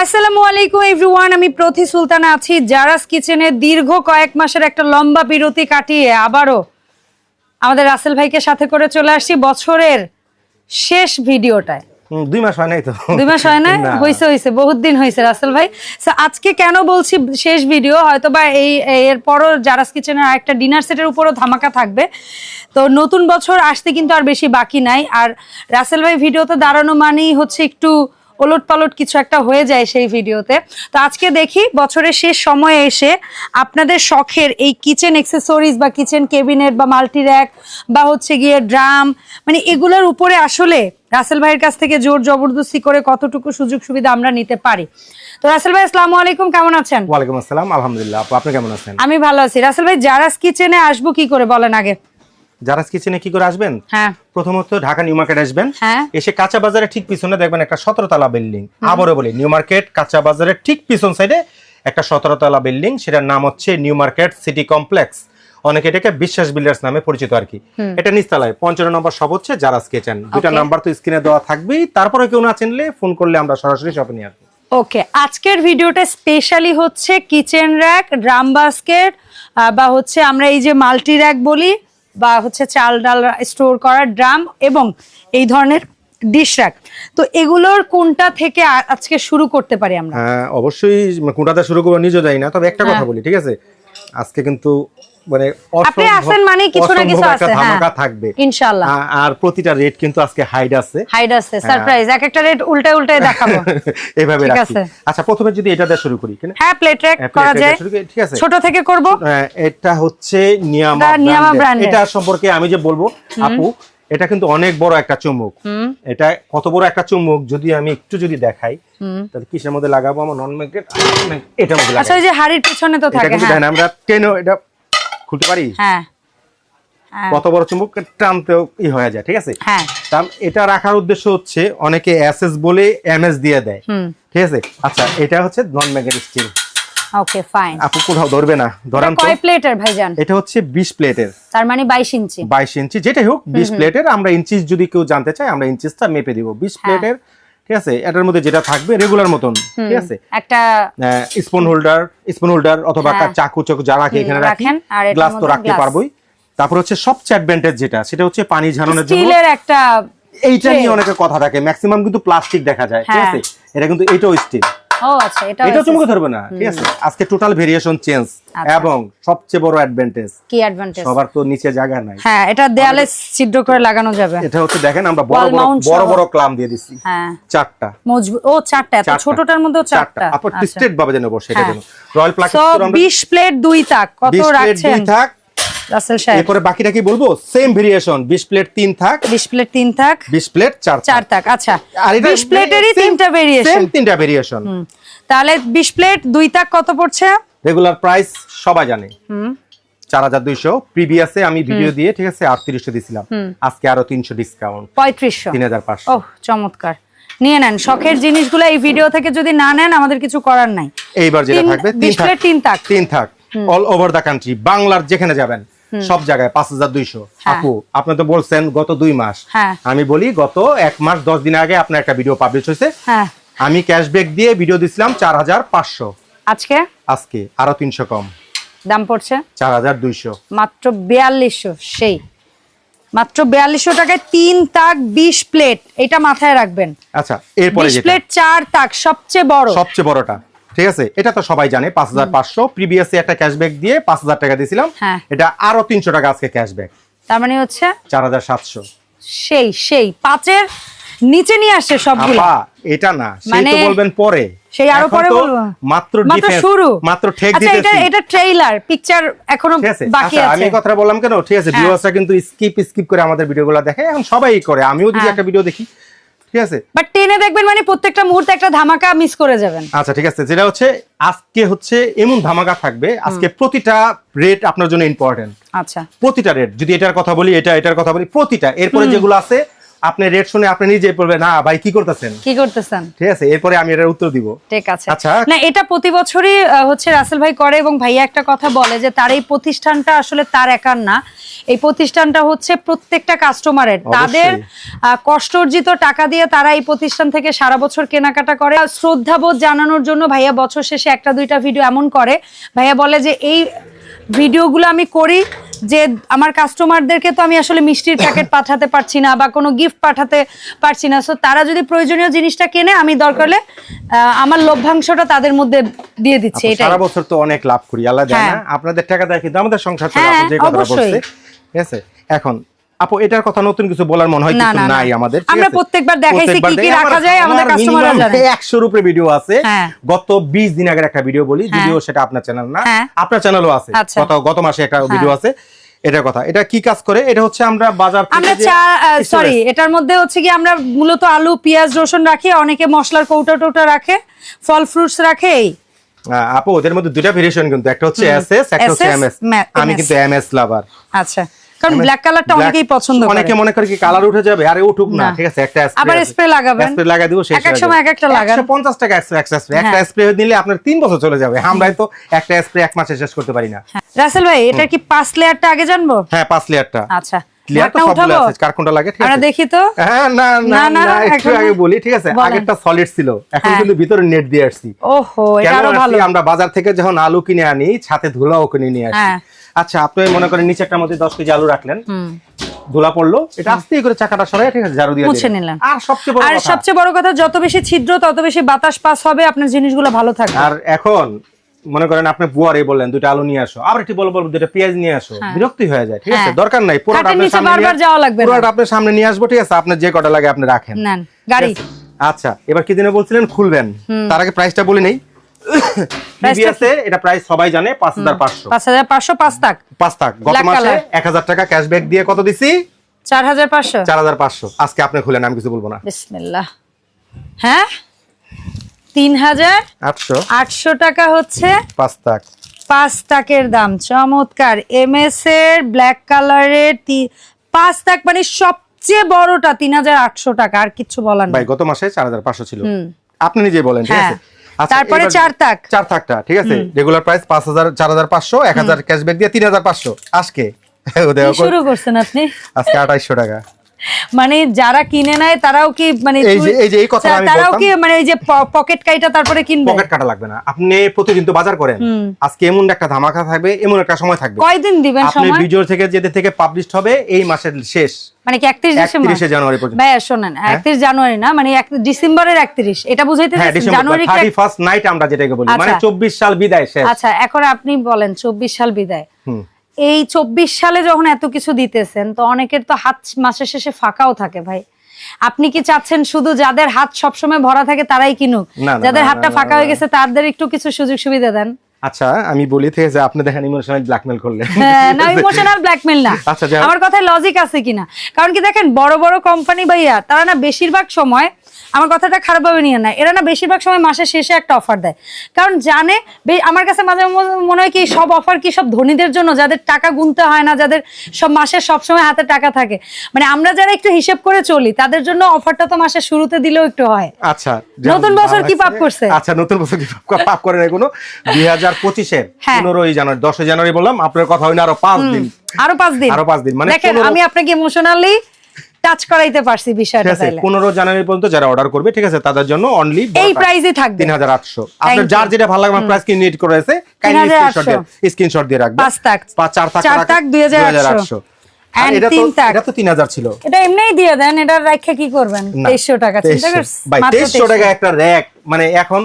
আসসালামু আলাইকুম এভরিওয়ান আমি প্রতি সুলতানা আছি জারাস কিচেনে। দীর্ঘ কয়েক মাসের একটা লম্বা বিরতি কাটিয়ে আবারও আমাদের রাসেল ভাইকে সাথে করে চলে আসছি বছরের শেষ ভিডিওটায়। দুই মাস হয় নাই তো। দুই মাস হয় না। হয়েছে হয়েছে বহুত দিন হয়েছে রাসেল ভাই। আজকে কেন বলছি শেষ ভিডিও? হয়তো বা এই এরপরও জারাস কিচেনের আরেকটা ডিনার সেটের উপরও ধামাকা থাকবে। তো নতুন বছর আসতে কিন্তু আর বেশি বাকি নাই। আর রাসেল ভাই ভিডিওতে দাঁড়ানো মানেই হচ্ছে একটু ওলট পালট কিছু একটা হয়ে যায় সেই ভিডিওতে। তো আজকে দেখি বছরের শেষ সময়ে এসে আপনাদের শখের এই কিচেন এক্সেসরিজ বা কিচেন কেবিনেট বা মাল্টি র্যাক বা হচ্ছে গিয়ে ড্রাম মানে এগুলোর উপরে আসলে রাসেল ভাইয়ের কাছ থেকে জোর জবরদস্তি করে কতটুকু সুযোগ সুবিধা আমরা নিতে পারি। তো রাসেল ভাই আসসালামু আলাইকুম কেমন আছেন? ওয়ালাইকুম আসসালাম আলহামদুলিল্লাহ। আপনি কেমন আছেন? আমি ভালো আছি। রাসেল ভাই জারাস কিচেনে আসব কি করে বলেন আগে? জারাস কিচেনে কি করে আসবেন? হ্যাঁ। প্রথমত ঢাকা নিউ মার্কেট আসবেন। হ্যাঁ। এসে কাঁচা বাজারের ঠিক পিছনে দেখবেন একটা সতেরো তলা বিল্ডিং আবারও বলি নিউ মার্কেট কাঁচা বাজারের ঠিক পিছন সাইডে একটা সতেরো তলা বিল্ডিং। সেটার নাম হচ্ছে নিউ মার্কেট সিটি কমপ্লেক্স। অনেকে এটাকে বিশ্বাস বিল্ডার্স নামে পরিচিত আর কি। এটা নিচতলায়। পঞ্চান্ন নম্বর সব হচ্ছে জারাস কিচেন। দুটা নাম্বার তো স্ক্রিনে দেওয়া থাকবেই। তারপরে কেউ না চিনলে ফোন করলে আমরা সরাসরি শপে নিয়ে আসব। ওকে আজকের ভিডিওটা স্পেশালি হচ্ছে কিচেন র্যাক ড্রাম বাস্কেট বা হচ্ছে আমরা এই যে মাল্টি র্যাক বলি বা হচ্ছে চাল ডাল স্টোর করার ড্রাম এবং এই ধরনের ডিশ তো এগুলোর কোনটা থেকে আজকে শুরু করতে পারি আমরা? হ্যাঁ অবশ্যই কোনটাতে শুরু করব নিজে যাই না তবে একটা কথা হ্যাঁ। বলি ঠিক আছে? আজকে কিন্তু মানে আপনি আসেন মানে কিছু না কিছু আছে, হ্যাঁ। ধামাকা থাকবে। ইনশাআল্লাহ। আর প্রতিটা রেট কিন্তু আজকে হাইড আছে। হাইড আছে সারপ্রাইজ এক একটা রেট উল্টায় উল্টায় দেখাবো। এইভাবে আচ্ছা প্রথমে যদি এটা দিয়ে শুরু করি হ্যাঁ প্লেট হ্যাঁ, করা যায়। ঠিক আছে। ছোট থেকে করব। এটা হচ্ছে নিয়ামা এটা নিয়ামা brand এটা সম্পর্কে আমি যে বলব আপু এটা কিন্তু অনেক বড় একটা চুম্বক। এটা কত বড় একটা চুম্বক? যদি আমি একটু যদি দেখাই তাহলে কিসের মধ্যে লাগাবো? আমার নন ম্যাগনেট এটার মধ্যে আচ্ছা ওই যে হাড়ির পিছনে তো থাকে হ্যাঁ। আমরা টেনে এটা খুলতে পারি? হ্যাঁ। হ্যাঁ। কত বড় চুম্বক? টানতেও ই হয়ে যায় ঠিক আছে? হ্যাঁ। এটা রাখার উদ্দেশ্য হচ্ছে অনেকে এসএস বলে এমএস দিয়ে দেয়। ঠিক আছে? আচ্ছা এটা হচ্ছে non magnet steel okay fine আপু কোথাও ধরবে না ধরান তো। কয় প্লেটের ভাইজান? এটা হচ্ছে বিশ প্লেটের তার মানে বাইশ ইঞ্চি। বাইশ ইঞ্চি যেটাই হোক বিশ প্লেটের আমরা ইঞ্চিস যদি কেউ জানতে চায় আমরা ইঞ্চিসটা মেপে দিব। বিশ হ্যাঁ। প্লেটের ঠিক আছে? এটার মধ্যে যেটা থাকবে রেগুলার মতন ঠিক আছে? একটা স্পুন হোল্ডার স্পুন হোল্ডার অথবা একটা চাকু চাকু যা রাখি এখানে রাখি রাখেন, গ্লাস তো রাখতে। পারবোই। তারপর হচ্ছে সবচেয়ে অ্যাডভান্টেজ যেটা সেটা হচ্ছে পানি ঝানোর জন্য। স্টিলের একটা এইটা নিয়ে অনেকে কথা থাকে ম্যাক্সিমাম কিন্তু প্লাস্টিক দেখা যায় ঠিক হ্যাঁ। আছে? এটা কিন্তু এটাও স্টিল। ও আচ্ছা এটা এটা চমকে ধরবে না ঠিক আছে? আজকে টোটাল ভেরিয়েশন চেঞ্জ আচ্ছা। এবং সবচেয়ে বড় অ্যাডভান্টেজ কি অ্যাডভান্টেজ সবার তো নিচে জায়গা নাই। হ্যাঁ এটা দেয়ালে ছিদ্র করে লাগানো যাবে। এটা হচ্ছে দেখেন আমরা বড় বড় বড় বড় ক্লাম দিয়ে দিচ্ছি হ্যাঁ। চারটা। মজবুত ও চারটা এত ছোটটার মধ্যেও চারটা। আপনার। স্ট্রেট ভাবে যেন বসে এটা। যেন। রয়্যাল প্লাক প্লেট দুই তাক কত 20 প্লেট দুই থাক রাসেল সাহেব এরপরে বাকিটা কি বলব? সেম ভেরিয়েশন 20 প্লেট তিন থাক। বিশ প্লেট তিন তাক 20 প্লেট চার চার তাক আচ্ছা। আর এটা বিশ প্লেটেরই তিনটা ভেরিয়েশন same তিনটা ভেরিয়েশন তাহলে বিশ প্লেট দুই তাক কত পড়ছে? রেগুলার প্রাইস সবাই জানে। হাজার দুইশো। প্রিভিয়াসে আমি ভিডিও দিয়ে ঠিক আছে আটত্রিশশো দিছিলাম। আজকে আরও তিনশো ডিসকাউন্ট পঁয়ত্রিশশো। তিন হাজার পাঁচশো। ওহ চমৎকার। নিয়ে নেন। শখের জিনিসগুলো এই ভিডিও থেকে যদি না নেন আমাদের কিছু করার নাই। এইবার যেটা থাকবে বিশ প্লেট তিন তাক তিন থাক। অল ওভার দা কান্ট্রি বাংলার যেখানে যাবেন। সব জায়গায় পাঁচ হাজার দুইশো। হ্যাঁ। আপু আপনি তো বলছেন গত দুই মাস। হ্যাঁ। আমি বলি গত এক মাস দশ দিন আগে আপনার একটা ভিডিও পাবলিশ হয়েছে। হ্যাঁ। আমি ক্যাশব্যাক দিয়ে ভিডিও দিছিলাম চার হাজার পাঁচশো। আজকে? আজকে আরও তিনশো কম। দাম পড়ছে? চার হাজার দুইশো। মাত্র বিয়াল্লিশশো সেই। মাত্র বিয়াল্লিশশো টাকায় তিন তাক বিশ প্লেট এটা মাথায় রাখবেন। আচ্ছা এরপরে প্লেট চার তাক সবচেয়ে বড়। সবচেয়ে বড়টা। ঠিক আছে? এটা তো সবাই জানে পাঁচ হাজার পাঁচশো। প্রিভিয়াসে একটা ক্যাশব্যাক দিয়ে পাঁচ হাজার টাকা দিয়েছিলাম। হ্যাঁ। এটা আরও তিনশো টাকা আজকে ক্যাশব্যাক তার মানে হচ্ছে চার হাজার সাতশো। সেই সেই পাঁচের নিচে নিয়ে আসছে সবগুলো। এটা না সেই তো মানে- বলবেন পরে। সেই আরও পরে বলব? মাত্র শুরু। মাত্র ঠেক আচ্ছা এটা এটা ট্রেইলার পিকচার এখনও বাকি আচ্ছা, আছে। আমি কথাটা বললাম কেন? ঠিক আছে হ্যাঁ। ভিউয়ার্সরা কিন্তু স্কিপ স্কিপ করে আমাদের ভিডিওগুলো দেখে। এখন সবাই করে। আমিও যদি হ্যাঁ। একটা ভিডিও দেখি ঠিক আছে? বাট টেনে দেখবেন মানে প্রত্যেকটা মুহূর্তে একটা ধামাকা মিস করে যাবেন। আচ্ছা ঠিক আছে যেটা হচ্ছে আজকে হচ্ছে এমন ধামাকা থাকবে আজকে প্রতিটা রেট আপনার জন্য ইম্পর্টেন্ট আচ্ছা। প্রতিটা রেট যদি এটার কথা বলি এটা এটার কথা বলি প্রতিটা এরপরে যেগুলো আছে আপনি রেট শুনে আপনি নিজে বলবেন না ভাই কি করতেছেন? কি করতেছেন? ঠিক আছে এরপরে আমি এটার উত্তর দিব। ঠিক আছে। আচ্ছা। না এটা প্রতি বছরই হচ্ছে রাসেল ভাই করে এবং ভাইয়া একটা কথা বলে যে তার এই প্রতিষ্ঠানটা আসলে তার একার না। এই প্রতিষ্ঠানটা হচ্ছে প্রত্যেকটা কাস্টমারের তাদের কষ্ট অর্জিত টাকা দিয়ে তারা এই প্রতিষ্ঠান থেকে সারা বছর কেনাকাটা করে। আর শ্রদ্ধাবোধ জানানোর জন্য ভাইয়া বছর শেষে একটা দুইটা ভিডিও এমন করে। ভাইয়া বলে যে এই ভিডিওগুলো আমি করি যে আমার কাস্টমারদেরকে তো আমি আসলে মিষ্টির প্যাকেট পাঠাতে পারছি না বা কোনো গিফট পাঠাতে পারছি না। সো তারা যদি প্রয়োজনীয় জিনিসটা কেনে আমি দরকার হলে আহ, আমার লভ্যাংশটা তাদের মধ্যে দিয়ে দিচ্ছি এটা সারা বছর তো অনেক লাভ করি আল্লাহ জানে হ্যাঁ। আপনাদের টাকা দেয় কিন্তু আমাদের সংসার চলে যে কথা। বলছে। ঠিক আছে? এখন আপু এটার কথা নতুন কিছু বলার মনে হয় কিছু। নাই আমাদের আমরা প্রত্যেকবার দেখাইছি কি কি রাখা যায়, আমাদের কাস্টমাররা জানে। 100 রুপে ভিডিও আছে। হ্যাঁ। গত 20 দিন আগের একটা ভিডিও বলি হ্যাঁ। ভিডিও সেটা আপনার চ্যানেল না। হ্যাঁ। আপনার চ্যানেলও আছে। আচ্ছা। গত গত মাসে একটা ভিডিও আছে। এটার কথা। এটা কি কাজ করে? এটা হচ্ছে আমরা বাজার থেকে আমরা সরি এটার মধ্যে হচ্ছে কি আমরা মূলত আলু পেঁয়াজ রসুন রাখি অনেকে মশলার কৌটা টৌটা রাখে ফল ফ্রুটস রাখে হ্যাঁ, আপু ওদের মধ্যে দুটা ভেরিয়েশন কিন্তু। একটা হচ্ছে এসএস একটা হচ্ছে এমএস আমি কিন্তু এমএস লাভার আচ্ছা। কারণ ব্ল্যাক কালারটা অনেকেই পছন্দ করে অনেকে মনে করে কি কালার উঠে যাবে আরে উঠুক না। ঠিক আছে একটা স্প্রে আবার স্প্রে লাগাবেন। স্প্রে লাগা দিব শেষ এক এক সময় এক একটা লাগান। 150 টাকা একটা স্প্রে একটা হ্যাঁ। স্প্রে নিলে আপনার 3 বছর চলে যাবে আমরাই তো একটা স্প্রে এক মাসে শেষ করতে পারি না হ্যাঁ। রাসেল ভাই এটা কি পাঁচ লেয়ারটা আগে জানব হ্যাঁ পাঁচ লেয়ারটা আচ্ছা ক্লিয়ার তো সবগুলো আছে কার কোনটা লাগে? ঠিক আমরা আছে। দেখি তো। হ্যাঁ না না না, না, না একটু আগে বলি ঠিক আছে? আগেরটা সলিড ছিল এখন হ্যাঁ। কিন্তু ভিতরে নেট দিয়ে আসছি। ওহো এটা আরও ভালো। আমরা বাজার থেকে যখন আলু কিনে আনি সাথে ধুলাও কিনে নিয়ে আসি হ্যাঁ। আচ্ছা আপনি মনে করেন নিচে একটা মধ্যে দশ কেজি আলু রাখলেন। ধুলা পড়ল। এটা আস্তে করে চাকাটা সরাই ঠিক আছে? ঝাড়ু দিয়ে মুছে। নিলেন। আর সবচেয়ে বড় আর সবচেয়ে বড় কথা যত বেশি ছিদ্র তত বেশি বাতাস পাস হবে আপনার জিনিসগুলো ভালো থাকবে। আর এখন মনে করেন আপনি বুয়ারে বললেন দুটো আলু নিয়ে আসো। আবার একটু বলো বলব দুটো পেঁয়াজ নিয়ে আসো। বিরক্তি হয়ে যায় ঠিক আছে? হ্যাঁ। দরকার নাই পুরোটা আপনার সামনে নিয়ে- যাওয়া লাগবে না। পুরোটা আপনার সামনে নিয়ে আসব ঠিক আছে? আপনার যে কটা লাগে আপনি রাখেন। গাড়ি। আচ্ছা এবার কি দিনে বলছিলেন? খুলবেন। তার আগে প্রাইসটা বলে নেই। এটা প্রাইস সবাই জানে পাঁচ হাজার পাঁচশো। পাঁচ হাজার পাঁচশো পাঁচ তাক। পাঁচ টাক গত মাসে এক হাজার টাকা ক্যাশব্যাক দিয়ে কত দিছি? চার হাজার পাঁচশো। চার হাজার পাঁচশো। আজকে আপনি খুলেন আমি কিছু বলব না। বিসমিল্লাহ। হ্যাঁ? তিন হাজার আটশো। আটশো টাকা হচ্ছে পাঁচ টাক পাঁচ তাকের দাম। চমৎকার। এমএস এর ব্ল্যাক কালারের পাঁচ তাক মানে সবচেয়ে বড়টা তিন হাজার আটশো টাকা আর কিচ্ছু বলার ভাই গত মাসে চার হাজার পাঁচশো ছিল। আপনি নিজে বলেন ঠিক হ্যাঁ। আছে? আচ্ছা, তারপরে চার তাক। চার থাকটা ঠিক আছে? রেগুলার প্রাইস পাঁচ হাজার চার হাজার পাঁচশো এক হাজার ক্যাশব্যাক দিয়ে তিন হাজার পাঁচশো। আজকে? শুরু করছেন আপনি? আজকে আঠাইশশো টাকা। মানে যারা কিনে নেয় তারাও কি মানে এই যে- এই যে এই কথাটা আমি তারাও কি মানে এই যে পকেট কাইটা তারপরে কিনবে? পকেট কাটা লাগবে না। আপনি প্রতিদিন তো বাজার করেন। আজকে এমন একটা ধামাকা থাকবে এমন একটা সময় থাকবে। কয়দিন দিবেন সময়? আপনি ভিডিও থেকে যেতে থেকে পাবলিশ হবে এই মাসের শেষ। মানে কি একত্রিশ ডিসেম্বর একত্রিশে জানুয়ারি পর্যন্ত। ভাইয়া শোনেন একত্রিশ জানুয়ারি না মানে এক- ডিসেম্বরের একত্রিশ। এটা বুঝাইতে জানুয়ারি থার্টি ফার্স্ট নাইট আমরা যেটাকে বলি। মানে আচ্ছা। চব্বিশ সাল বিদায় শেষ। আচ্ছা এখন আপনি বলেন চব্বিশ সাল বিদায়। হুম। এই চব্বিশ সালে যখন এত কিছু দিতেছেন তো অনেকের তো হাত মাসের শেষে ফাঁকাও থাকে ভাই। আপনি কি চাচ্ছেন শুধু যাদের হাত সবসময় ভরা থাকে তারাই কিনুক? যাদের হাতটা ফাঁকা হয়ে গেছে তাদের একটু কিছু সুযোগ সুবিধা দেন। আচ্ছা আমি বলি ঠিক আছে আপনি দেখেন ইমোশনাল ব্ল্যাকমেল করলেন না ইমোশনাল ব্ল্যাকমেল না। আচ্ছা, আমার কথায় লজিক আছে কিনা? কারণ কি দেখেন বড় বড় কোম্পানি ভাইয়া তারা না বেশিরভাগ সময় আমার কথাটা খারাপভাবে নিয়ে না এরা না বেশিরভাগ সময় মাসের শেষে একটা অফার দেয়। কারণ জানে আমার কাছে মাঝে মনে হয় কি সব অফার কি সব ধনীদের জন্য? যাদের টাকা গুনতে হয় না যাদের সব মাসের সব সময় হাতে টাকা থাকে। মানে আমরা যারা একটু হিসেব করে চলি তাদের জন্য অফারটা তো মাসের শুরুতে দিলেও একটু হয়। আচ্ছা নতুন বছর কি পাপ করছে? আচ্ছা নতুন বছর কি পাপ- পাপ করে নাই কোনো? দুই হাজার পঁচিশের হ্যাঁ। পনেরোই জানুয়ারি দশই জানুয়ারি বললাম আপনার কথা হইনা আরও পাঁচ দিন। আরও পাঁচ দিন। আরও পাঁচ দিন, মানে দেখেন আমি আপনাকে ইমোশনালি টাচ করাইতে পারছি বিষয়টা তাইলে। পনেরো জানুয়ারি পর্যন্ত যারা অর্ডার করবে ঠিক আছে তাদের জন্য অনলি এই প্রাইসই থাকবে। তিন হাজার আটশো। আপনার যার যেটা ভালো লাগে আমার প্রাইস কি নিট 3,800 স্ক্রিনশট দিয়ে রাখবে। তাক। পাঁচ চার তাক চার রাখবে, তাক 2,800 এটা তো তিন এটা তো তিন হাজার ছিল। এটা এমনিই দিয়ে দেন এটা রাখা কি করবেন? না, তেইশশো টাকা চিন্তা 2300 করছ? ভাই মাত্র 2300 টাকা একটা র‍্যাক মানে এখন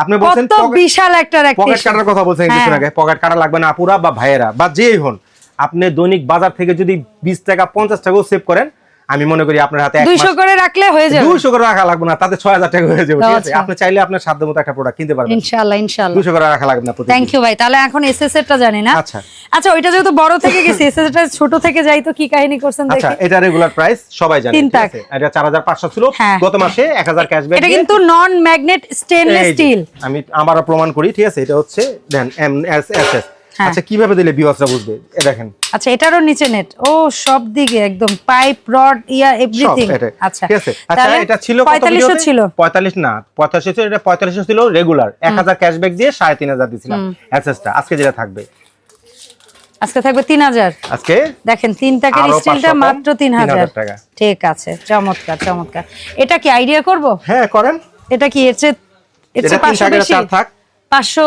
আপনি বলছেন বিশাল একটা পকেট কাটার কথা বলছেন কিছু না আগে। পকেট কাটা লাগবে না আপুরা বা ভাইয়েরা। বা যেই হন আপনি দৈনিক বাজার থেকে যদি বিশ টাকা পঞ্চাশ টাকাও সেভ করেন আমি মনে করি আপনার হাতে এক দুইশো মাস করে রাখলে হয়ে যাবে দুইশো করে রাখা লাগবে না তাতে ছয় হাজার টাকা হয়ে যাবে ঠিক আছে আচ্ছা। আপনি চাইলে আপনার সাধ্য মতো একটা প্রোডাক্ট কিনতে পারবেন ইনশাআল্লাহ ইনশাআল্লাহ দুশো করে রাখা লাগবে না প্রতিদিন। থ্যাংক ইউ ভাই তাহলে এখন এসএস এরটা জানি না আচ্ছা। আচ্ছা ওইটা যেহেতু বড় থেকে গেছে এসএস এরটা ছোট থেকে যাই তো কি কাহিনী করছেন দেখি আচ্ছা এটা রেগুলার প্রাইস সবাই জানে ঠিক আছে এটা চার হাজার পাঁচশো ছিল হ্যাঁ। গত মাসে এক হাজার ক্যাশব্যাক এটা কিন্তু নন ম্যাগনেট স্টেনলেস স্টিল আমি আবারও প্রমাণ করি ঠিক আছে এটা হচ্ছে then M S S S. আচ্ছা কীভাবে দিলে ভিউয়ার্সরা বুঝবে? এ দেখেন। আচ্ছা এটারও নিচে নেট ও সব দিকে একদম পাইপ রড ইয়া এভরিথিং আচ্ছা। ঠিক আছে। আচ্ছা এটা ছিল কত 4500 ভিডিওতে? ছিল। 45 না 45 ছিল এটা 45 ছিল রেগুলার 1000 ক্যাশব্যাক দিয়ে 3500 দিছিলাম। অ্যাক্সেসটা আজকে যেটা থাকবে? আজকে থাকবে তিন হাজার। আজকে? দেখেন তিন টাকার স্টিলটা মাত্র তিন হাজার। 3000 টাকা। ঠিক আছে চমৎকার চমৎকার। এটা কি আইডিয়া করব? হ্যাঁ করেন। এটা কি এর চেয়ে এর চেয়ে তিন পাঁচশো টাকার বেশি? চার থাক। পাঁচশো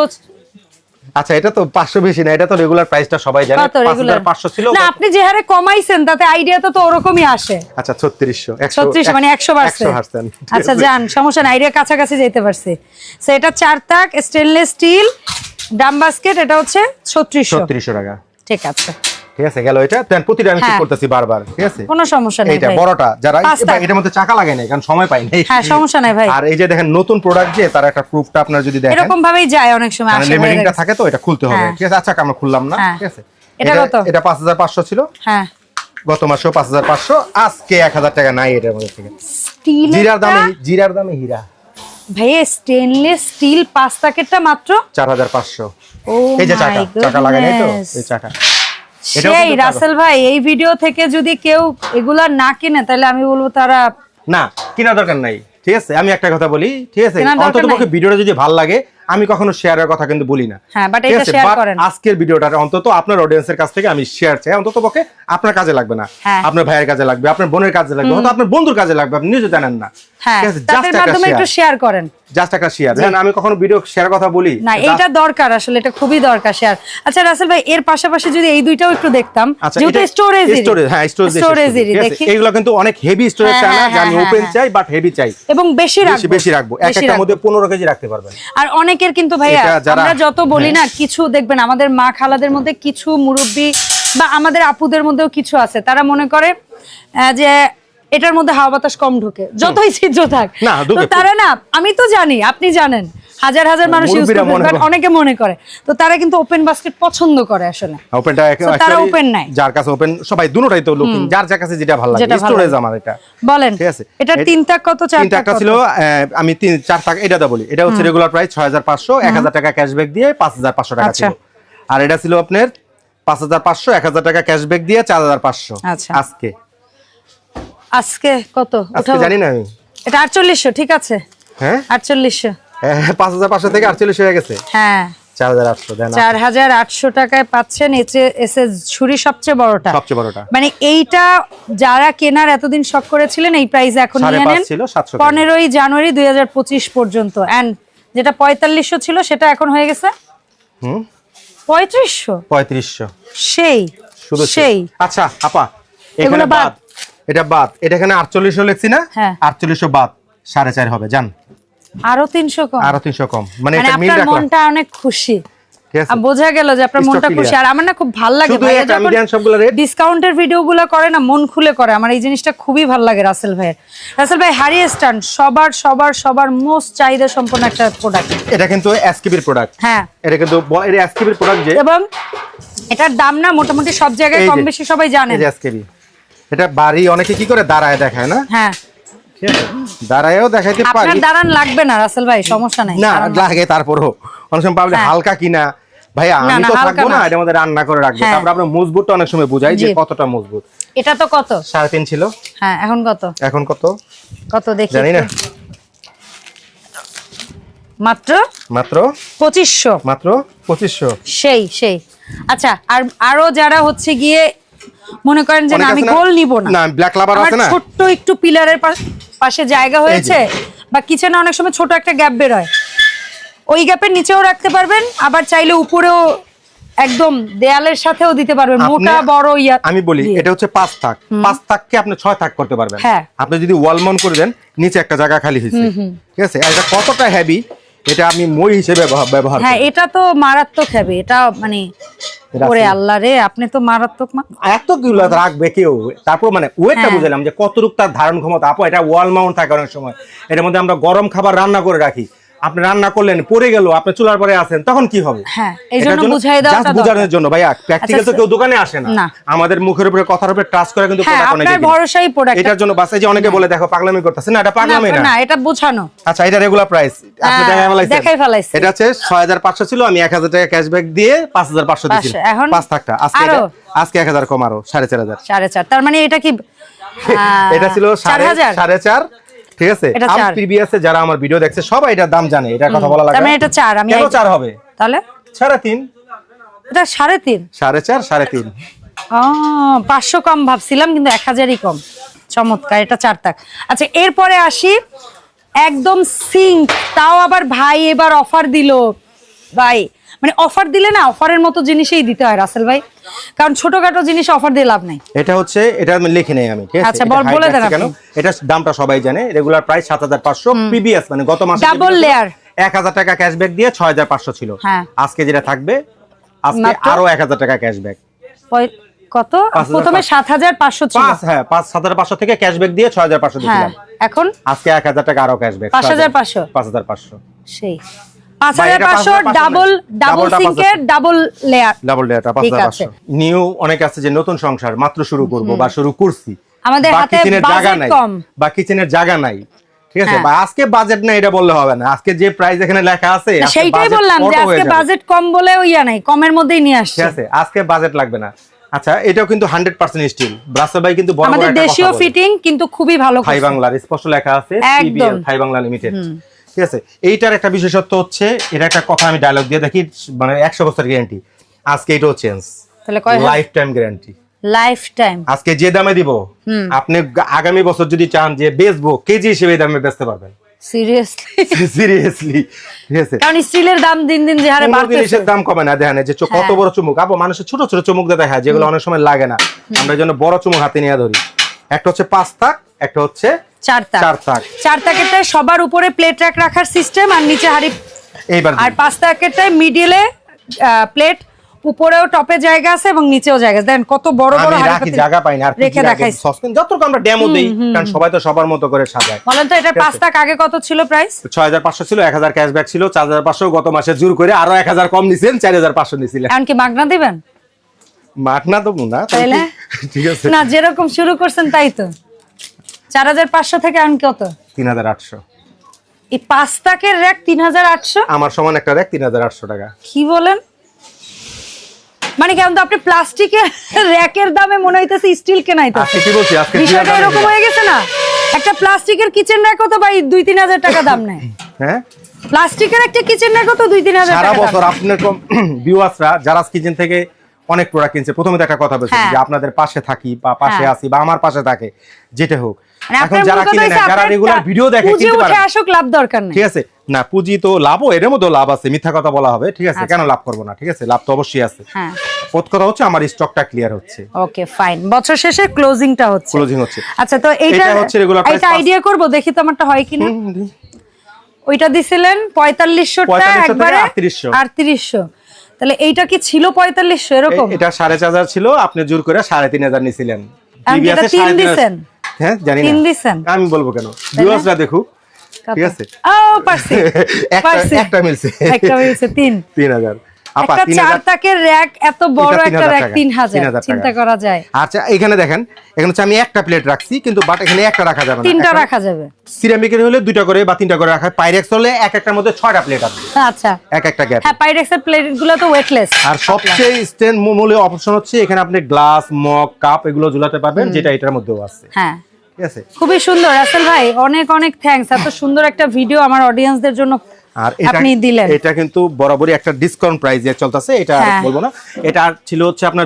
আচ্ছা এটা তো 500 বেশি না এটা তো রেগুলার প্রাইসটা সবাই জানে। কত 5500 ছিল না আপনি যে হারে কমাইছেন তাতে আইডিয়া তো তো ওরকমই আসে। আচ্ছা 3600 3600 মানে একশো বাড়ছে। 100% আচ্ছা জান যান সমস্যা না আইডিয়া কাছাকাছি যেতে পারছে। সো এটা চার তাক স্টেনলেস স্টিল ডাম বাস্কেট এটা হচ্ছে ছত্রিশশো। 3600 টাকা। ঠিক আছে। ঠিক আছে গেল এটা। দেন প্রতিটা আমি চেক হ্যাঁ। করতেছি বারবার ঠিক আছে? কোনো সমস্যা নেই ভাই। বড়টা যারা। এটার মধ্যে চাকা লাগাই নাই কারণ সময় পাই নাই। হ্যাঁ সমস্যা নাই ভাই। আর এই যে দেখেন নতুন প্রোডাক্ট যে তার একটা প্রুফটা আপনার যদি দেখেন এরকম ভাবেই যায় অনেক সময় আসে হয়ে থাকে তো এটা খুলতে হবে। হ্যাঁ। ঠিক আছে আচ্ছা আমরা খুললাম না হ্যাঁ। ঠিক আছে। এটা কত? এটা 5500 ছিল। হ্যাঁ। গত মাসেও 5500 আজকে 1000 টাকা নাই এটার মধ্যে থেকে। জিরার দামে জিরার দামে হীরা। ভাই স্টেনলেস স্টিল পাঁচ প্যাকেটটা মাত্র? 4500 ও এই যে চাকা চাকা লাগাই নাই তো? এই চাকা। সেই রাসেল ভাই এই ভিডিও থেকে যদি কেউ এগুলা না কিনে তাহলে আমি বলব তারা না কিনা দরকার নাই। ঠিক আছে? আমি একটা কথা বলি ঠিক আছে? কেনার দরকার অন্তত পক্ষে ভিডিওটা যদি ভালো লাগে আমি কখনো শেয়ারের কথা কিন্তু বলি না। হ্যাঁ। আজকের ভিডিওটা অন্তত আপনার অডিয়েন্সের কাছ থেকে আমি শেয়ার চাই। অন্তত পক্ষে আপনার কাজে লাগবে না। হ্যাঁ। আপনার ভাইয়ের কাজে লাগবে আপনার বোনের কাজে লাগবে হয়তো আপনার বন্ধুর কাজে লাগবে আপনি নিজে জানেন না। হ্যাঁ তাদের মাধ্যমে একটু শেয়ার করেন। জাস্ট একটা শেয়ার হ্যাঁ আমি কখনো ভিডিও শেয়ার কথা বলি। না দরকার আসলে এটা খুবই দরকার শেয়ার আচ্ছা রাসেল ভাই এর পাশাপাশি যদি এই দুইটাও একটু দেখতাম যেহেতু এটা- স্টোরেজ হ্যাঁ স্টোরেজ স্টোরেজেরই দেখি। কিন্তু অনেক হেভি স্টোরেজ হ্যাঁ, চাই না হ্যাঁ, আমি হ্যাঁ, ওপেন হ্যাঁ। চাই বাট হেভি চাই। এবং বেশি বেশি রাখব। বেশি রাখব। এক একটার মধ্যে পনেরো কেজি রাখতে পারবেন। আর অনেকের কিন্তু ভাইয়া আমরা যত বলি না কিছু দেখবেন আমাদের মা খালাদের মধ্যে কিছু মুরব্বী বা আমাদের আপুদের মধ্যেও কিছু আছে। তারা মনে করে যে এটার মধ্যে হাওয়া বাতাস কম ঢোকে। যতই ছিদ্র থাক। না, তো তারা না আমি তো জানি আপনি জানেন হাজার হাজার মানুষ ইউজ করে। অনেকে মনে করে। তো তারা কিন্তু ওপেন বাস্কেট পছন্দ করে আসলে। ওপেনটা So, তারা open নাই। যার কাছে ওপেন সবাই দুটোটাই তো লুকিং যার যার কাছে যেটা ভালো লাগে স্টোরেজ আমার এটা। বলেন ঠিক আছে? এটা তিন তাক কত চার তাক টাকা কত? ছিল আমি তিন চার টাকা এটা দা বলি এটা হচ্ছে রেগুলার প্রাইস ছয় হাজার পাঁচশো এক হাজার টাকা ক্যাশব্যাক দিয়ে পাঁচ হাজার পাঁচশো টাকা আচ্ছা। ছিল। আর এটা ছিল আপনার পাঁচ হাজার পাঁচশো এক হাজার টাকা ক্যাশব্যাক দিয়ে চার হাজার পাঁচশো। আচ্ছা। আজকে। আজকে কত? জানি না আমি। এটা আটচল্লিশশো ঠিক আছে? হ্যাঁ? আটচল্লিশশো। হ্যাঁ, পাঁচ হাজার পাঁচশো থেকে আটচল্লিশ হয়ে গেছে। হ্যাঁ। চার হাজার আটশো দেন চার হাজার আটশো টাকায় পাচ্ছেন ঝুড়ি সবচেয়ে বড়টা। সবচেয়ে বড়টা। মানে এইটা যারা কেনার এতদিন শখ করেছিলেন এই প্রাইস এখন নিয়ে নেন। ছিল, 700 টাকা। পনেরোই জানুয়ারি দুই হাজার পঁচিশ পর্যন্ত। এন্ড যেটা পঁয়তাল্লিশশো ছিল সেটা এখন হয়ে গেছে? হুম? পঁয়ত্রিশশো? পঁয়ত্রিশশো। সেই শুধু সেই। আচ্ছা আপা এগুলো এখানে বাদ। এটা বাদ এটা এখানে আটচল্লিশশো লিখছি না? হ্যাঁ। আটচল্লিশশো বাদ সাড়ে চার হবে জান আরও তিনশো কম। আরও তিনশো কম। মানে মানে আপনার মনটা অনেক খুশি। বোঝা গেল যে আপনার মনটা খুশি। আর আমার না খুব ভালো লাগে। ডিসকাউন্টের ভিডিওগুলো করে না মন খুলে করে। আমার এই জিনিসটা খুবই ভালো লাগে রাসেল ভাইয়ের। রাসেল ভাই হারি স্টান সবার সবার সবার মোস্ট চাহিদা সম্পন্ন একটা প্রোডাক্ট এটা কিন্তু এসকেবির প্রোডাক্ট হ্যাঁ। এটা কিন্তু এটা এসকেবির প্রোডাক্ট যে। এবং এটার দাম না মোটামুটি সব জায়গায় কম বেশি সবাই জানে এসকেবি এটা বাড়ি অনেকে কি করে দাঁড়ায় দেখায় না? হ্যাঁ। দাঁড়ায়ও দেখাইতে আপনার দাঁড়ান লাগবে না রাসেল ভাই সমস্যা নাই। না লাগে তারপরও। অনেক সময় ভাবলে হ্যাঁ। হালকা কিনা। ভাইয়া আমি তো থাকব না। না। এটার রান্না করে রাখব। হ্যাঁ। তারপর আমরা মজবুতটা অনেক সময় বুঝাই যে কতটা মজবুত। এটা তো কত? সাড়ে তিন ছিল। হ্যাঁ এখন কত? এখন কত? কত দেখি জানি না। মাত্র? মাত্র? পঁচিশশো। মাত্র? পঁচিশশো। সেই সেই। আচ্ছা আর আরও যারা হচ্ছে গিয়ে মনে করেন যে আমি গোল নিব না। না, black lover আছে না? ছোট্ট একটু পিলারের পাশে জায়গা হয়েছে বা কিচেনে অনেক সময় ছোট একটা গ্যাপ বের হয় ওই গ্যাপের নিচেও রাখতে পারবেন আবার চাইলে উপরেও একদম দেয়ালের সাথেও দিতে পারবেন মোটা বড় ইয়া আমি বলি এটা হচ্ছে পাঁচ থাক। পাঁচ থাককে আপনি ছয় থাক করতে পারবেন। হ্যাঁ। আপনি যদি ওয়াল মাউন্ট করে দেন নিচে একটা জায়গা খালি হয়েছে। ঠিক আছে? এটা কতটা হেভি এটা আমি মই হিসেবে ব্যবহার হ্যাঁ এটা তো মারাত্মক হবে এটা মানে ওরে আল্লাহ রে আপনি তো মারাত্মক এত কিলো রাখবে কেউ? তারপর মানে ওয়েটটা হ্যাঁ। বুঝলাম যে কতটুক তার ধারণ ক্ষমতা। আপু এটা ওয়াল মাউন্ট থাকে অনেক সময়। এটার মধ্যে আমরা গরম খাবার রান্না করে রাখি। আপনি রান্না করলেন পরে গেল আপনি চুলার পরে আছেন তখন কি হবে? আমাদের মুখের উপরে কথার উপরে ট্রাস্ট করে কিন্তু এটার জন্য বাসে যে অনেকে বলে দেখো পাগলামি করতেছে। না এটা পাগলামি না এটা বুঝানো। আচ্ছা এটা রেগুলার প্রাইস এটা দেখাই ফেলাইছেন। দেখাই এটা ছিল আমি 1000 টাকা ক্যাশব্যাক দিয়ে পাঁচ হাজার পাঁচশো পাঁচ থাকটা। আজকে এটা আজকে 1000 কম আরও 4500 4500 তার মানে এটা কি এটা ছিল 4500 ঠিক আছে? এটা আমি প্রিভিয়াসে যারা আমার ভিডিও দেখছে সবাই এটার দাম জানে এটার কথা বলা লাগে তার মানে এটা চার, আমি কেন এই- চার হবে? তাহলে? সাড়ে তিন। এটা সাড়ে তিন। সাড়ে চার সাড়ে তিন। ও পাঁচশো কম ভাবছিলাম কিন্তু এক হাজারই কম। চমৎকার এটা চার তাক। আচ্ছা এরপরে আসি। একদম সিঙ্ক তাও আবার ভাই এবার অফার দিল। ভাই মানে অফার দিলে না অফারের মতো জিনিসই দিতে হয় রাসেল ভাই। কারণ ছোটখাটো জিনিস অফার দিয়ে লাভ নাই। এটা হচ্ছে এটা আমি লিখে নেই আমি ঠিক আছে? আচ্ছা, বল- দেন কেন। এটা দামটা সবাই জানে রেগুলার প্রাইস সাত হাজার পাঁচশো প্রিভিয়াস মানে গত মাসে layer। এক হাজার টাকা ক্যাশব্যাক দিয়ে ছয় হাজার পাঁচশো ছিল। হ্যাঁ। আজকে যেটা থাকবে আজকে আরও এক হাজার টাকা ক্যাশব্যাক কত? প্রথমে পাঁচ- সাত হাজার পাঁচশো ছিল। পাঁচ হ্যাঁ পাঁচ সাত হাজার পাঁচশো থেকে ক্যাশব্যাক দিয়ে ছয় হাজার পাঁচশো হ্যাঁ এখন? আজকে এক হাজার টাকা আরও ক্যাশব্যাক পাঁচ হাজার পাঁচশো? পাঁচ হাজার পাঁচশো। সেই। ডাবল ডাবল সিঙ্কের ডাবল লেয়ার ডাবল নিউ অনেক আছে যে নতুন সংসার মাত্র শুরু করব বা শুরু করছি। আমাদের বা হাতে কিচেনের জায়গা নাই। বা কিচেনের জায়গা নাই। ঠিক আছে? হ্যাঁ। আজকে বাজেট এটা বললে হবে না। আজকে যে প্রাইস এখানে লেখা আছে সেইটাই বললাম যে আজকে বাজেট কম বলে ইয়া নাই কমের মধ্যেই নিয়ে আসছে। ঠিক আছে? আজকে বাজেট লাগবে না। আচ্ছা এটাও কিন্তু হান্ড্রেড পার্সেন্ট স্টিল ব্রাসেল ভাই কিন্তু বড় বড় আমাদের দেশীয় ফিটিং কিন্তু খুবই ভালো থাই বাংলার স্পষ্ট লেখা আছে একদম। সিবিএল থাই বাংলা লিমিটেড ঠিক আছে? এইটার একটা বিশেষত্ব হচ্ছে এটা একটা কথা আমি ডায়লগ দিয়ে দেখি মানে একশো বছর গ্যারান্টি আজকে এটাও change life time guarantee life time আজকে যে দামে দিব আপনি আগামী বছর যদি চান যে বেচবো কেজি হিসেবে দামে বেচতে পারবেন। সিরিয়াসলি সিরিয়াসলি ঠিক আছে? কারণ স্টিলের দাম দিন দিন যে হারে বাড়তেছে। দাম কমে না দেখেন যে কত হ্যাঁ। বড় চুমুক। মানুষের ছোট ছোট চুমুক দিয়ে দেখায় যেগুলো অনেক সময় লাগে না। আমরা এই জন্য বড় চুমুক হাতে নিয়ে ধরি। একটা হচ্ছে পাঁচ তাক একটা হচ্ছে চার তাক চার তাক চার তাকেরটায় সবার উপরে প্লেট র্যাক রাখার সিস্টেম আর নিচে হাড়ি এইবার আর পাঁচ তাকেরটায় মিডিলে প্লেট উপরেও টপে জায়গা আছে এবং নিচেও জায়গা আছে। দেখেন কত বড় বড় রাখি জায়গা পাই না আর রেখে দেখাইছি। সসপেন যতটুকু আমরা ডেমো দেই কারণ সবাই তো সবার মতো করে সাজায়। বলেন তো এটা পাঁচ আগে কত ছিল প্রাইস ছয় হাজার পাঁচশো ছিল এক হাজার ক্যাশব্যাক ছিল চার হাজার পাঁচশো গত মাসে জোর করে আরও এক হাজার কম নিছিলেন। এমনকি মাগনা দিবেন? মাঠ না দেবো না তাইলে? ঠিক আছে। না যেরকম শুরু করছেন তাই তো। চার হাজার পাঁচশো থেকে আন কত? তিন হাজার আটশো। এই পাঁচ তাকের র্যাক তিন হাজার আটশো? আমার সমান একটা র্যাক তিন হাজার আটশো টাকা। কি বলেন? মানে কেমন তো আপনি প্লাস্টিকের র্যাকের দামে মনে হইতেছে স্টিল কেনাই তো। কি বলছি? আজকে বিষয়টা এরকম হয়ে গেছে না? একটা প্লাস্টিকের কিচেন র্যাকও তো ভাই দুই তিন হাজার টাকা দাম নেয়। হ্যাঁ? প্লাস্টিকের একটা কিচেন র্যাকও তো দুই তিন হাজার সারা বছর আপনার ভিউয়ার্সরা যারা কিচেন থেকে অনেক প্রোডাক্ট কিনছে। প্রথমে তো একটা কথা বলছি হ্যাঁ। যে আপনাদের পাশে থাকি বা পাশে হ্যাঁ। আসি বা আমার পাশে থাকে যেটা হোক। মানে এখন যারা কিনে না যারা রেগুলার ভিডিও দেখে কিনতে পারে। আসুক লাভ দরকার নেই। ঠিক আছে? না পুঁজি তো লাভও এর মধ্যে লাভ আছে মিথ্যা কথা বলা হবে ঠিক আছে? আচ্ছা। কেন লাভ করব না? ঠিক আছে? লাভ তো অবশ্যই আছে। হ্যাঁ। প্রথ কথা হচ্ছে আমার স্টকটা ক্লিয়ার হচ্ছে। ওকে ফাইন বছর শেষে ক্লোজিংটা হচ্ছে। ক্লোজিং হচ্ছে। আচ্ছা তো এইটা হচ্ছে regular price এটা আইডিয়া করব দেখি তো আমারটা হয় কিনা। ওইটা দিছিলেন পঁয়তাল্লিশশো 4500 থেকে একবারে 3800 আটত্রিশশো। তাহলে এইটা কি ছিল পঁয়তাল্লিশশো এরকম? এটা সাড়ে চার হাজার ছিল আপনি জোর করে সাড়ে তিন হাজার নিয়েছিলেন? হ্যাঁ জানি আমি বলব কেন? ভিউয়ার্সরা দেখুক। ঠিক আছে? ও পারছি। একটা মিলছে। একটা মিলছে তিন। তিন হাজার। একটা চার তাকের র্যাক এত বড় একটা র্যাক। চিন্তা করা যায়। আচ্ছা এখানে দেখেন এখানে আমি একটা প্লেট রাখছি কিন্তু বাট এখানে একটা রাখা যাবে না। তিনটা রাখা যাবে। সিরামিকের হলে দুইটা করে বা তিনটা করে রাখা পাইরেক্স হলে এক একটার মধ্যে ছয়টা প্লেট আছে। আচ্ছা। এক একটা গ্যাপ হ্যাঁ পাইরেক্সের প্লেট তো ওয়েটলেস আর সবচেয়ে অপশন হচ্ছে এখানে আপনি গ্লাস মগ কাপ এগুলো ঝুলাতে পারবেন যেটা এটার মধ্যেও আছে। হ্যাঁ। খুবই সুন্দর। রাসেল ভাই অনেক অনেক থ্যাঙ্কস এত সুন্দর একটা ভিডিও আমার অডিয়েন্সদের জন্য আর এটা এটা কিন্তু বরাবরই একটা ডিসকাউন্ট প্রাইস চলতেছে এটা হ্যাঁ। বলব না। এটা ছিল হচ্ছে আপনার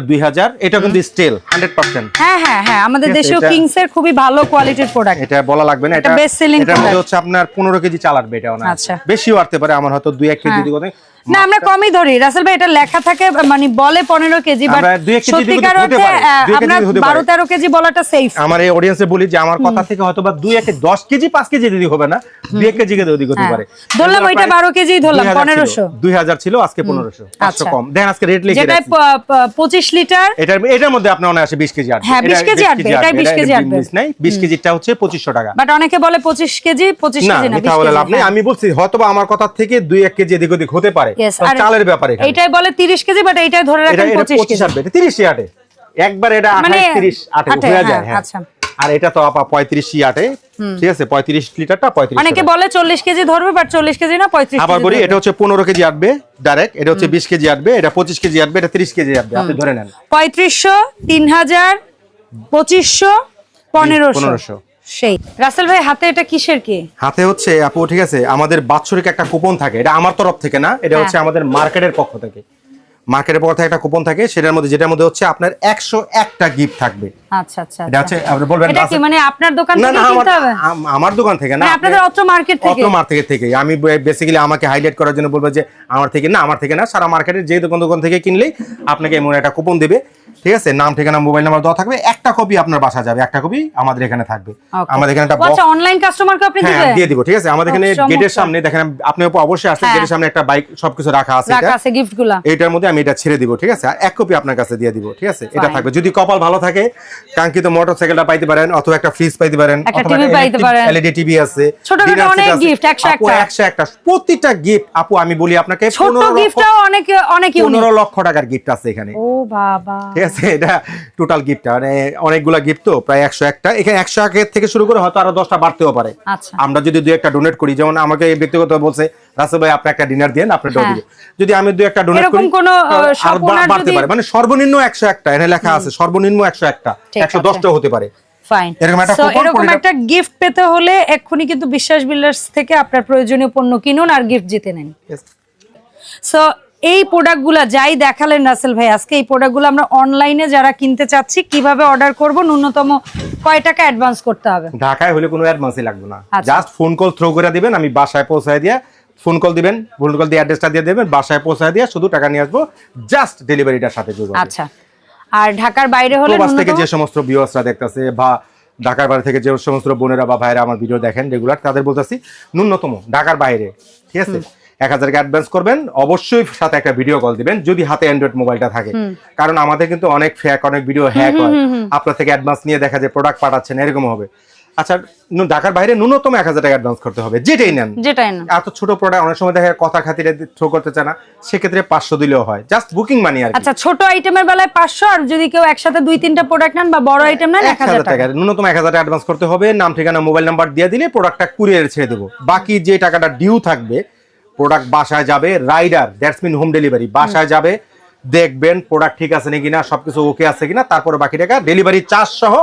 এটা কিন্তু স্টিল হান্ড্রেড পার্সেন্ট হ্যাঁ হ্যাঁ হ্যাঁ আমাদের দেশীয় কিংস এর খুবই ভালো কোয়ালিটির প্রোডাক্ট এটা বলা লাগবে না এটা এটা এটার মধ্যে product। হচ্ছে আপনার পনেরো কেজি চালাবে এটা আচ্ছা। বেশিও আনতে পারে আমার হয়তো দুই এক কেজি হ্যাঁ। দিকে না আমরা কমই ধরি। রাসেল ভাই এটা লেখা থাকে মানে বলে পনেরো কেজি বাট দিকে সত্যিকার অর্থে কেজি আপনার বলাটা সেফ আমার এই অডিয়েন্সে বলি যে আমার কথা থেকে হয়তো বা দুই একে দশ কেজি পাঁচ কেজি দিদি হবে না দুই এক কেজি দিদি হতে। পারে। ধরলাম ওইটা 12 কেজিই ধরলাম, 1500 দুই হাজার ছিল আজকে পনেরোশো। পাঁচশো আচ্ছা। কম। দেখেন আজকে রেট লিখে প- পঁচিশ লিটার এটার এটার মধ্যে আপনার মনে আসে বিশ কেজি আটবে হ্যাঁ, 20 কেজি এটাই 20 কেজি এটা নাই। বিশ কেজিটা হচ্ছে পঁচিশশো টাকা। বাট অনেকে বলে পঁচিশ কেজি পঁচিশ না কেজি না মিথ্যা বলে লাভ নেই। হ্যাঁ। আমি বলছি হয়তোবা আমার কথা থেকে দুই এক কেজি এদিক ওদিক হতে পারে। চালের ব্যাপারে। এইটাই বলে তিরিশ কেজি বাট এইটাই ধরে এটা রাখেন এটা পঁচিশ পঁচিশ কেজি। আটবে এটা তিরিশই আটে। একবার এটা মানে আঠাশ তিরিশ আটে আটে, হয়ে হ্যাঁ, যায় হ্যাঁ। আচ্ছা। আর এটা তো আপা পঁয়ত্রিশই আটে ঠিক আছে পঁয়ত্রিশ লিটারটা পঁয়ত্রিশ অনেকে বলে চল্লিশ কেজি ধরবে বাট চল্লিশ কেজি না পঁয়ত্রিশ আবার বলি এটা হচ্ছে পনেরো কেজি আটবে ডাইরেক্ট এটা হচ্ছে বিশ কেজি আটবে এটা পঁচিশ কেজি আটবে এটা তিরিশ কেজি আটবে আপনি ধরে নেন। পঁয়ত্রিশশো তিন হাজার পঁচিশশো পনেরোশো। পনেরোশো। সেই। রাসেল ভাই হাতে এটা কিসের কি? হাতে হচ্ছে আপু ঠিক আছে আমাদের বাৎসরিক একটা কুপন থাকে এটা আমার তরফ থেকে না এটা হ্যাঁ। হচ্ছে আমাদের মার্কেটের পক্ষ থেকে। মার্কেটের পক্ষ থেকে একটা কুপন থাকে সেটার মধ্যে যেটার মধ্যে হচ্ছে আপনার একশো একটা গিফট থাকবে। আচ্ছা আচ্ছা এটা হচ্ছে আপনি বলবেন এটা কি মানে আপনার দোকান থেকে আমার কিনতে হবে? আমার দোকান থেকে না মানে আপনাদের অত্র মার্কেট থেকে? আমি বেসিক্যালি আমাকে হাইলাইট করার জন্য বলব যে আমার থেকে না আমার থেকে না সারা মার্কেটের যে দোকান দোকান থেকে কিনলেই আপনাকে এমন একটা কুপন দিবে। ঠিক আছে? নাম ঠিকানা মোবাইল নাম্বার দেওয়া থাকবে। একটা কপি আপনার বাসা যাবে একটা কপি আমাদের এখানে থাকবে। আমাদের এখানে একটা আচ্ছা অনলাইন কাস্টমারকে আপনি হ্যাঁ দিবেন? দিয়ে দিব ঠিক আছে? আমাদের এখানে গেটের সামনে দেখেন আপনি আপু অবশ্যই আসলে হ্যাঁ। গেটের সামনে একটা বাইক সবকিছু রাখা আছে রাখা আছে গিফটগুলা এইটার মধ্যে আমি এটা ছেড়ে দিব ঠিক আছে? আর এক কপি আপনার কাছে দিয়ে দিব ঠিক আছে? এটা থাকবে। যদি কপাল ভালো থাকে কাঙ্ক্ষিত মোটরসাইকেলটা পাইতে পারেন অথবা একটা ফ্রিজ পাইতে পারেন একটা অথবা পাইতে পারেন। এলইডি টিভি আছে ছোটখাটো অনেক একশো আপু, একটা। একশো একটা। প্রতিটা গিফট আপু আমি বলি আপনাকে ছোট 15 লক্ষ- গিফটটাও অনেক অনেক ইউনিক পনেরো লক্ষ টাকার গিফট আছে এখানে। ও বাবা। ঠিক আছে? এটা টোটাল গিফট মানে অনেকগুলা গিফট তো প্রায় একশো একটা। এখানে একশো একের থেকে শুরু করে হয়তো আরও দশটা বাড়তেও পারে। আচ্ছা। আমরা যদি দুই একটা ডোনেট করি যেমন আমাকে এই ব্যক্তিগত বলছে রাসেল ভাই আপনি একটা ডিনার দেন আপনি হ্যাঁ। দিব যদি আমি দুই একটা ডোনেট করি আর বাড়তে পারে। মানে সর্বনিম্ন একশো একটা এখানে লেখা আছে সর্বনিম্ন একশো একটা। একশো আছে। দশটাও হতে এরকম পরে- একটা গিফট পেতে হলে এক্ষুনি কিন্তু বিশ্বাস বিল্ডার্স থেকে আপনার প্রয়োজনীয় পণ্য কিনুন আর গিফট জিতে নেন। সো এই প্রোডাক্টগুলো যাই দেখালেন রাসেল ভাই আজকে এই প্রোডাক্টগুলো আমরা অনলাইনে যারা কিনতে চাচ্ছি কীভাবে অর্ডার করব ন্যূনতম কয় টাকা অ্যাডভান্স করতে হবে? ঢাকায় হলে কোনো অ্যাডভান্সই লাগবে না। জাস্ট ফোন কল থ্রো করে দিবেন আমি বাসায় পৌঁছায় দিয়ে ফোন কল দিবেন ফোন কল দিয়ে অ্যাড্রেসটা দিয়ে দেবেন বাসায় পৌঁছায় দিয়ে শুধু টাকা নিয়ে আসব জাস্ট ডেলিভারিটার সাথে যোগ আচ্ছা। আর ঢাকার বাইরে হলে থেকে যে সমস্ত ভিউয়ার্সরা দেখতেছে বা ঢাকার বাইরে থেকে যে সমস্ত বোনেরা বা ভাইরা আমার ভিডিও দেখেন রেগুলার তাদের বলতেছি ন্যূনতম ঢাকার বাইরে ঠিক আছে? এক হাজার অ্যাডভান্স করবেন অবশ্যই সাথে একটা ভিডিও কল দিবেন যদি হাতে অ্যান্ড্রয়েড মোবাইলটা থাকে। কারণ আমাদের কিন্তু অনেক ফেক অনেক ভিডিও হ্যাক হয়। আপনার থেকে অ্যাডভান্স নিয়ে দেখা যায় প্রোডাক্ট পাঠাচ্ছেন এরকম হবে। আচ্ছা ঢাকার বাইরে ন্যূনতম এক হাজার টাকা অ্যাডভান্স করতে হবে যেটাই নেন। যেটাই না এত ছোট প্রোডাক্ট অনেক সময় দেখা কথা খাতিরে থ্রো করতে চায় না সেক্ষেত্রে পাঁচশো দিলেও হয়। জাস্ট বুকিং মানি আর। আচ্ছা ছোট আইটেমের বেলায় পাঁচশো আর যদি কেউ একসাথে দুই তিনটা প্রোডাক্ট নেন বা বড় আইটেম নেন এক এক হাজার টাকা। ন্যূনতম এক হাজার টাকা অ্যাডভান্স করতে হবে নাম ঠিকানা মোবাইল নাম্বার দিয়ে দিলে প্রোডাক্টটা কুরিয়ারে ছেড়ে দেবো। বাকি যে টাকাটা ডিউ থাকবে প্রোডাক্ট বাসায় যাবে rider that's mean home delivery বাসায় যাবে, দেখবেন প্রোডাক্ট ঠিক আছে নাকি না, সবকিছু ওকে আছে কিনা, তারপরে বাকি টাকা ডেলিভারি চার্জ সহ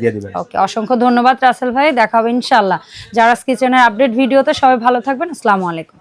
দিয়ে দিবেন। ওকে অসংখ্য ধন্যবাদ রাসেল ভাই, দেখা হবে ইনশাল্লাহ যারা কিচেনের আপডেট ভিডিওতে সবাই ভালো থাকবেন, আসসালামু আলাইকুম।